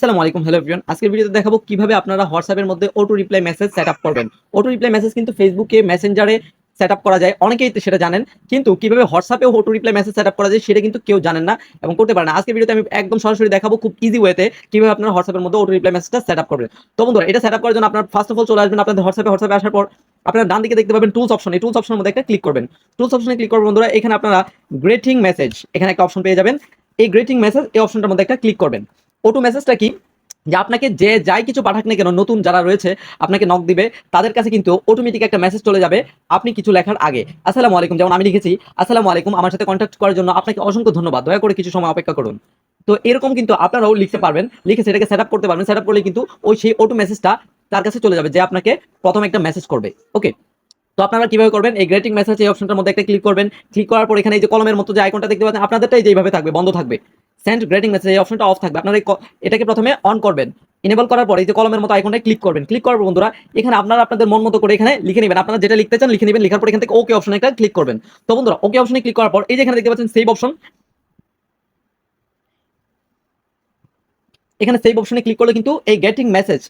আসসালামু আলাইকুম hello everyone আজকের ভিডিওতে দেখাবো কীভাবে আপনারা হোয়াটসঅ্যাপের মধ্যে auto reply message set up করবেন। অটো রিপ্লাই মেসেজ কিন্তু ফেসবুকে মেসেঞ্জারে সেট আপ করা যায়। অনেকেই সেটা জানেন, কিন্তু কীভাবে হোয়াটসঅ্যাপে auto reply message set up করা যায় সেটা কিন্তু কেউ জানেন না এবং করতে পারে না। আজকের ভিডিওতে আমি একদম সরাসরি দেখাবো খুব ইজি ওয়েতে কীভাবে আপনারা হোয়াটসঅ্যাপের মধ্যে অটো রিপ্লাই মেসেজটা সেট আপ করবেন। তো বন্ধুরা, এটা সেট আপ করার জন্য আপনার ফার্স্ট অফ অল চলে আসবেন আপনাদের হোয়াটসঅ্যাপে হোয়াটসঅ্যাপে আসার পর আপনারা ডান দিকে দেখতে পাবেন টুলস অপশন এই টুলস অপশনের মধ্যে একটা ক্লিক করবেন। টুলস অপশনে ক্লিক করবেন বন্ধুরা, এখানে আপনারা গ্রেটিং মেসেজ এখানে একটা অপশন পেয়ে যাবেন। এই গ্রেটিং মেসেজ এই অপশনটার মধ্যে একটা ক্লিক করবেন। অটো মেসেজটা কি? যে আপনাকে যে যাই কিছু পাঠাক না কেন, নতুন যারা রয়েছে, আপনাকে নক দিবে, তাদের কাছে কিন্তু অটোমেটিক একটা মেসেজ চলে যাবে, আপনি কিছু লেখার আগে। আসসালামু আলাইকুম, যেমন আমি লিখেছি, আসসালামু আলাইকুম, আমার সাথে কন্ট্যাক্ট করার জন্য আপনাকে অসংখ্য ধন্যবাদ। দয়া করে কিছু সময় অপেক্ষা করুন। তো এরকম কিন্তু আপনারাও লিখতে পারবেন, লিখে সেটাকে সেট করতে পারবেন। সেট করলে কিন্তু ওই সেই অটো মেসেজটা তার কাছে চলে যাবে, যে আপনাকে প্রথম একটা মেসেজ করবে। ওকে? তো আপনারা কীভাবে করবেন? এই গ্রেটিং মেসেজ এই অপশনটার মধ্যে একটা ক্লিক করবেন। ক্লিক করার পর এখানে এই যে কলমের মতো যে আইকনটা দেখতে পাচ্ছেন, আপনাদেরটাই যেভাবে থাকবে, বন্ধ থাকবে। সেন্ড গ্রেটিং মেসেজ এই অপশনটা অফ থাকবে। আপনারা এটাকে প্রথমে অন করবেন। এনেবল করার পর যে কলমের মতো আইকনটা ক্লিক করবেন। ক্লিক করার বন্ধুরা, এখানে আপনারা আপনাদের মন মতো করে এখানে লিখে নেবেন। আপনারা যেটা লিখতে চান লিখে নেবেন। লেখার পর এখান থেকে ওকে অপশনে একটা ক্লিক করবেন। তো বন্ধুরা ওকে অপশনে ক্লিক করার পর এই যে এখানে দেখতে পাচ্ছেন সেভ অপশন এখানে সেভ অপশনে ক্লিক করলে কিন্তু এই গেটিং মেসেজ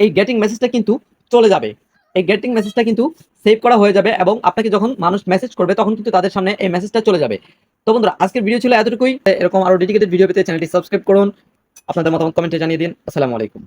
এই গেটিং মেসেজটা কিন্তু চলে যাবে। এই গেটিং মেসেজটা কিন্তু সেভ করা হয়ে যাবে এবং আপনাকে যখন মানুষ মেসেজ করবে, তখন কিন্তু তাদের সামনে এই মেসেজটা চলে যাবে। তো বন্ধুরা, আজকের ভিডিও ছিল এতটুকুই। এরকম আরও ডেডিকেটেড ভিডিও পেতে চ্যানেলটি সাবস্ক্রাইব করুন। আপনাদের মতামত কমেন্টে জানিয়ে দিন। আসসালামু আলাইকুম।